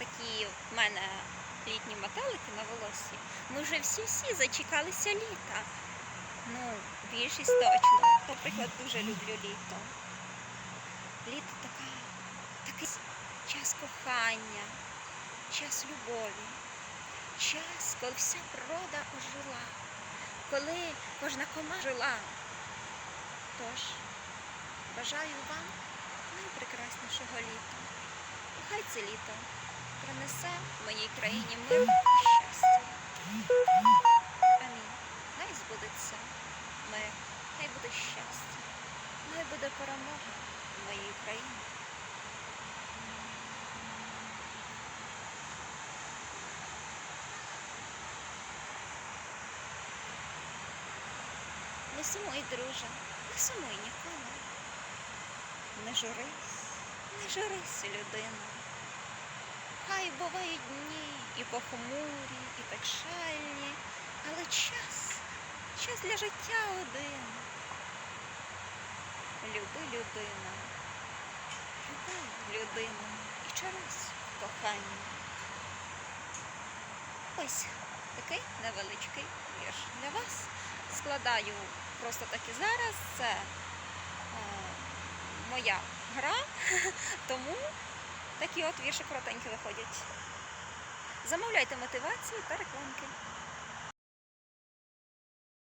такі в мене літні метелики на волосі, ми вже всі-всі зачекалися літа. Ну, більшість точно. Наприклад, дуже люблю літо. Літо така, такий час кохання, час любові, час, коли вся природа ожила, коли кожна кома жила. Тож, бажаю вам найпрекраснішого літа. Нехай це літо принесе моїй країні мир і щастя. Амінь. Хай збудеться мир, хай буде щастя, хай буде перемога в моїй країні. Не сумуй, друже, не сумуй ніколи. Не журись, не журись, людина. Хай бувають дні і похмурі, і печальні, але час, час для життя один. Люби людина, люби людину і чарусь в коханні. Ось такий невеличкий вірш для вас. Складаю просто так і зараз. Це е, моя гра, тому такі от вірші коротенькі виходять. Замовляйте мотивацію та рекламки.